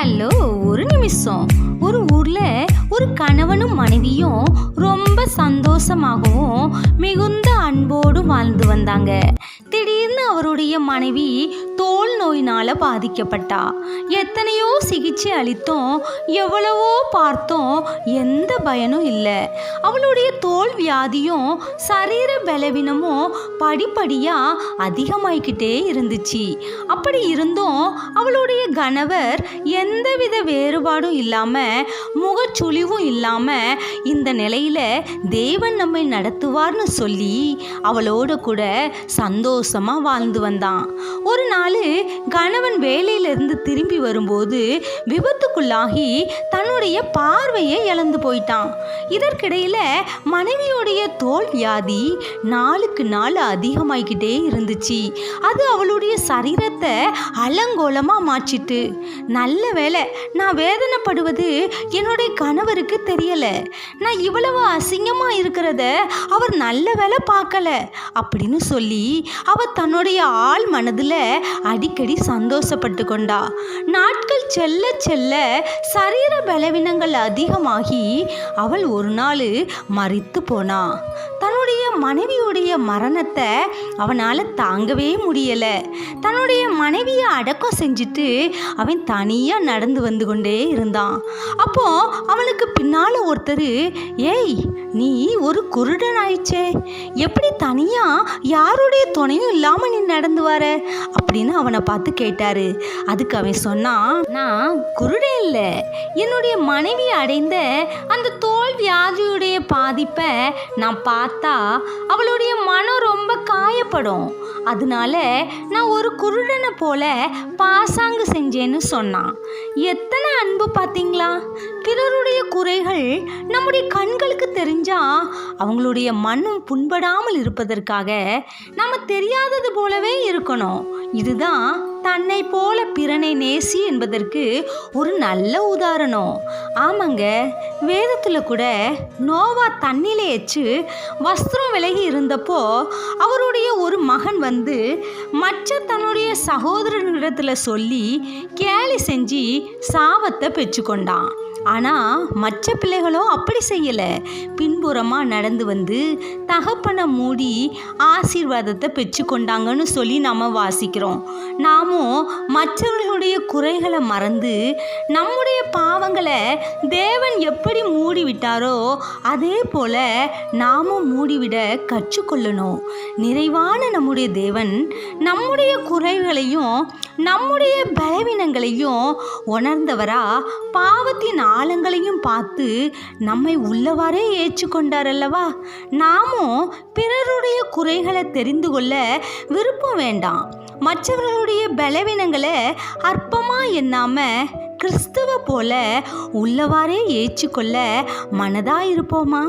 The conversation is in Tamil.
ஹலோ ஒரு நிமிஷம். ஒரு ஊரில் ஒரு கணவனும் மனைவியும் ரொம்ப சந்தோஷமாகவும் மிகுந்த அன்போடும் வாழ்ந்து வந்தாங்க. திடீர்னு அவருடைய மனைவி தோல் நோயினால் பாதிக்கப்பட்டா. எத்தனையோ சிகிச்சை அளித்தோம் எவ்வளவோ பார்த்தோம் எந்த பயனும் இல்லை. அவளுடைய தோல் வியாதியும் சரீர பலவீனமும் படிப்படியாக அதிகமாயிக்கிட்டே இருந்துச்சு. அப்படி இருந்தும் அவளுடைய கணவர் எந்தவித வேறுபாடும் இல்லாமல் முகச்சுழிவும் இல்லாமல் இந்த நிலையில் தேவன் நம்மை நடத்துவார்னு சொல்லி அவளோட கூட சந்தோஷமாக வாழ்ந்து வந்தான். ஒரு நாள் கணவன் வேலையிலிருந்து திரும்பி வரும்போது விபத்துக்குள்ளாகி தன்னுடைய பார்வையை இழந்து போயிட்டான். இதற்கிடையில் மனைவியுடைய தோல் வியாதி நாளுக்கு நாள் அதிகமாகிக்கிட்டே இருந்துச்சு. அது அவளுடைய சரீரத்தை அலங்கோலமாக மாற்றிட்டு நல்ல வேலை நான் வேதனைப்படுவது என்னுடைய கணவருக்கு தெரியலை. நான் இவ்வளவு அசிங்கமாக இருக்கிறத அவர் நல்ல வேலை பார்க்கல. அப்படின்னு சொல்லி அவ தன்னுடைய ஆள் மனதில் அடிக்கடி சந்தோஷப்பட்டு கொண்டா. நாட்கள் செல்ல செல்ல சரீர பலவீனங்கள் அதிகமாகி அவள் ஒரு நாள் மறித்து போனா. தன்னுடைய மனைவியுடைய மரணத்தை அவனால் தாங்கவே முடியலை. தன்னுடைய மனைவியை அடக்கம் செஞ்சுட்டு அவன் தனியாக நடந்து வந்து கொண்டே இருந்தான். அப்போ அவனுக்கு பின்னால் ஒருத்தர் ஏய் நீ ஒரு குருடன் ஆயிடுச்சே எப்படி தனியாக யாருடைய துணையும் இல்லாமல் நீ நடந்து வர? அப்படின்னு அவனை பார்த்து கேட்டாரு. அதுக்கு அவன் சொன்னான் நான் குருடன் இல்லை. என்னுடைய மனைவி அடைந்த அந்த தோல் வியாதியுடைய பாதிப்பை நான் பார்த்தா அவளுடைய மனம் ரொம்ப காயப்படும். அதனால நான் ஒரு குருடனை போல பாசாங்கு செஞ்சேன்னு சொன்னான். எத்தனை அன்பு பார்த்தீங்களா? பிறருடைய குறைகள் நம்முடைய கண்களுக்கு தெரிஞ்சா அவங்களுடைய மனம் புண்படாமல் இருப்பதற்காக நம்ம தெரியாதது போலவே இருக்கணும். இதுதான் தன்னை போல பிறனை நேசி என்பதற்கு ஒரு நல்ல உதாரணம். ஆமாங்க வேதத்தில் கூட நோவா தண்ணியில் எச்சு வஸ்திரம் விலகி இருந்தப்போ அவருடைய ஒரு மகன் வந்து மற்ற தன்னுடைய சகோதரனிடத்தில் சொல்லி கேலி செஞ்சு சாபத்தை பெற்றுக்கொண்டான். ஆனால் மற்ற பிள்ளைகளும் அப்படி செய்யலை. பின்புறமாக நடந்து வந்து தகப்பனை மூடி ஆசீர்வாதத்தை பெற்றுக்கொண்டாங்கன்னு சொல்லி நாம் வாசிக்கிறோம். நாமும் மற்றவர்களுடைய குறைகளை மறந்து நம்முடைய பாவங்களை தேவன் எப்படி மூடி விட்டாரோ அதே போல் நாமும் மூடிவிட கற்றுக்கொள்ளணும். நிறைவான நம்முடைய தேவன் நம்முடைய குறைகளையும் நம்முடைய பலவீனங்களையும் உணர்ந்தவரா பாவத்தின் ஆழங்களையும் பார்த்து நம்மை உள்ளவாறே ஏற்றுக்கொண்டார் அல்லவா நாமும் பிறருடைய குறைகளை தெரிந்து கொள்ள விருப்பம் வேண்டாம். மற்றவர்களுடைய பலவீனங்களை அற்பமாக எண்ணாமல் கிறிஸ்துவ போல உள்ளவாறே ஏற்றுக்கொள்ள மனதாக இருப்போமா